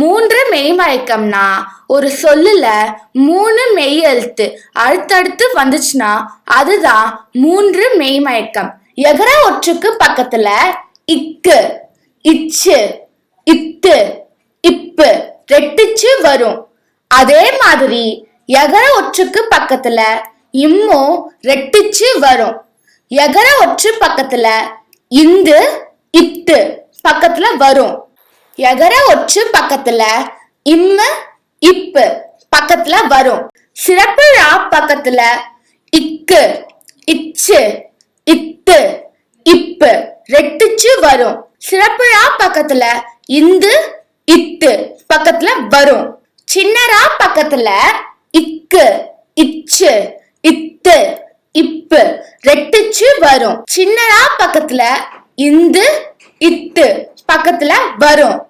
மூன்று மெய்மயக்கம்னா ஒரு சொல்லுல மூணு மெய் எழுத்து அடுத்தடுத்து வந்துச்சுன்னா அதுதான் மூன்று மெய்மயக்கம். எகர ஒற்றுக்கு பக்கத்துல இக்கு இச்சு இத்து இப்பு ரெட்டிச்சு வரும். அதே மாதிரி எகர ஒற்றுக்கு பக்கத்துல இம்மோ ரெட்டிச்சு வரும். எகர ஒற்று பக்கத்துல இந்து இத்து பக்கத்துல வரும். எகர ஒற்று பக்கத்துல இம்மு இப்பு பக்கத்துல வரும். சிறப்பு ரா பக்கத்துல இக்கு இச்சு இத்து இப்பு ரெட்டுச்சு வரும். சிறப்பு ரா பக்கத்துல இந்து இத்து பக்கத்துல வரும். சின்னரா பக்கத்துல இக்கு இச்சு இத்து இப்பு ரெட்டிச்சு வரும். சின்னரா பக்கத்துல இந்து இத்து பக்கத்துல வரும்.